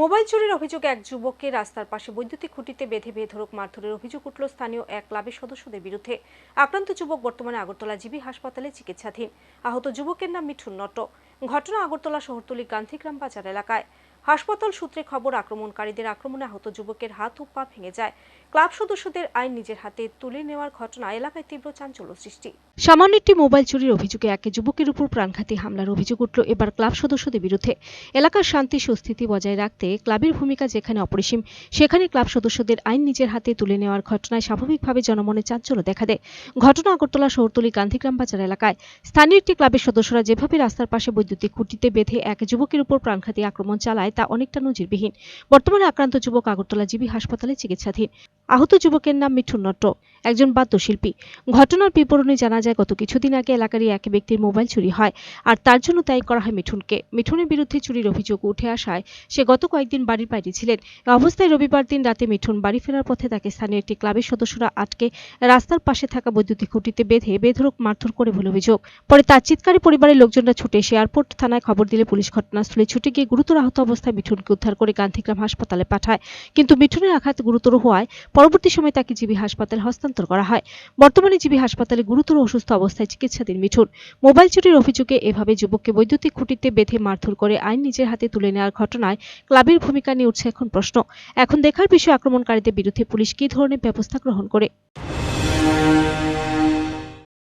Mobile চুরির অভিযোগে এক যুবককে রাস্তার পাশে বৈদ্যুতিক খুঁটিতে বেঁধে বেধরক মারধরের অভিযোগ উঠল স্থানীয় এক ক্লাবের সদস্যদের বিরুদ্ধে। আক্রান্ত যুবক বর্তমানে আগরতলা জিবি হাসপাতালে চিকিৎসাধীন। আহত যুবকের নাম মিঠুন নট ঘটনা আগরতলা শহরতলি গান্ধীগ্রাম বাজার এলাকায়। হাসপাতাল সূত্রে খবর, আক্রমণকারীদের আক্রমণে আহত যুবকের হাত ও পা ভেঙে যায়। ক্লাব সদস্যদের আইন নিজের হাতে তুলে নেওয়ার ঘটনা এলাকায় তীব্র চাঞ্চল্য সৃষ্টি। সামান্য একটি মোবাইল চুরির অভিযোগে এক যুবকের উপর প্রাণঘাতী হামলার অভিযোগ উঠল। এবার ক্লাব সদস্যদের বিরুদ্ধে এলাকার শান্তি সুস্থিতি বজায় রাখতে ক্লাবের ভূমিকা যেখানে অপরিসীম, সেখানে ক্লাব সদস্যদের আইন নিজের হাতে তুলে নেওয়ার ঘটনায় স্বাভাবিকভাবে জনমনে চাঞ্চল্য দেখা দেয়। ঘটনা আগরতলা শহরতলি গান্ধীগ্রাম বাজার এলাকায়। স্থানীয় একটি ক্লাবের সদস্যরা যেভাবে রাস্তার পাশে বৈদ্যুতিক খুঁটিতে বেঁধে এক যুবকের উপর প্রাণঘাতী আক্রমণ চালায় তা অনেকটা নজিরবিহীন। বর্তমানে আক্রান্ত যুবক আগরতলা জিবি হাসপাতালে চিকিৎসাধীন। আহত যুবকের নাম মিঠুন নট্ট, একজন বাদ্যশিল্পী। ঘটনার বিবরণে জানা যায়, গত কিছুদিন আগে এলাকারই এক ব্যক্তির মোবাইল চুরি হয়, আর তার জন্য দায়ী করা হয় মিঠুনকে। মিঠুনের বিরুদ্ধে চুরির অভিযোগ উঠে আসায় সে গত কয়েকদিন বাড়ির বাইরে ছিলেন। অবস্থায় রবিবার দিন রাতে মিঠুন বাড়ি ফেরার পথে তাকে স্থানীয় একটি ক্লাবের সদস্যরা আটকে রাস্তার পাশে থাকা বৈদ্যুতিক খুঁটিতে বেঁধে বেধরক মারধর করে বলে অভিযোগ। পরে তার চিৎকারে পরিবারের লোকজনরা ছুটে এসে এয়ারপোর্ট থানায় খবর দিলে পুলিশ ঘটনাস্থলে ছুটে গিয়ে গুরুতর আহত অবস্থায় মিঠুনকে উদ্ধার করে গান্ধীগ্রাম হাসপাতালে পাঠায়। কিন্তু মিঠুনের আঘাত গুরুতর হওয়ায় পরবর্তী সময় তাকে জিবি হাসপাতালে হস্তান্তর করা হয়। বর্তমানে জিবি হাসপাতালে গুরুতর অসুস্থ অবস্থায় চিকিৎসাধীন মিঠুন। মোবাইল চুরির অভিযোগে এভাবে যুবককে বৈদ্যুতিক খুঁটিতে বেঁধে মারধর করে আইন নিজের হাতে তুলে নেওয়ার ঘটনায় ক্লাবের ভূমিকা নিয়ে উঠছে এখন প্রশ্ন। এখন দেখার বিষয় আক্রমণকারীদের বিরুদ্ধে পুলিশ কী ধরনের ব্যবস্থা গ্রহণ করে?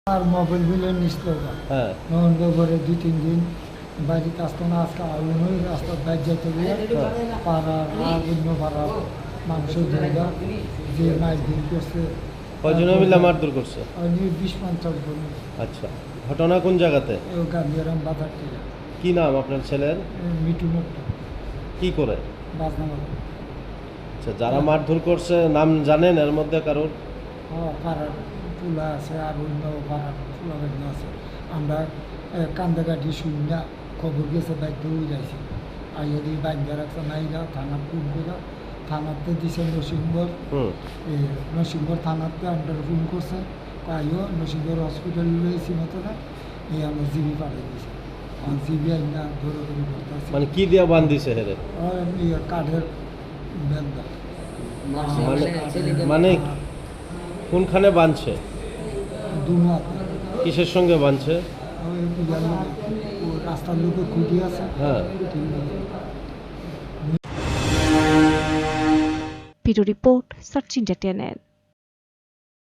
আর মোবাইল বিলের নিশ্চয় হ্যাঁ। দুই তিন দিন বাড়িতে আসতো না আজকে আগুন হয়ে রাস্তার বাইর যেতে গিয়ে পাড়ার পাড়ার মাংস জায়গা যে মাছ দিন করছে কয়জনে মিলে মারধর করছে। আমি বিশ পঞ্চাশ জন আচ্ছা ঘটনা কোন জায়গাতে? বাজার কি নাম আপনার ছেলের? মিটু কি করে? বাজনা আচ্ছা যারা মারধর করছে নাম জানেন এর মধ্যে কারোর? পাড়ার আছে আর অন্য পাড়ার আছে। আমরা কান্দাকাটি শূন্য খবর গেছে বাইক হয়ে যাইছি আইয়া দিয়ে বাইক রাখছে নাইরা থানা করে থানাতে দিছে নরসিংহর হুম। এ, নরসিংহর থানাতে আমরা ফোন করছে। আইও নরসিংহর হসপিটাল লইছি মতো না এই আমরা জিবি পাঠিয়ে দিয়েছে আর জিবি আইনা ধরে ধরে করতেছি মানে কি দিয়া বান দিছে হেরে কাঠের বেন্দা মানে মানে কোনখানে বাঁধছে? দুনো হাতে কিসের সঙ্গে বাঁধছে? রাস্তার লোকে খুঁটি আছে। হ্যাঁ। Bureau Report, Sachin Jatianen.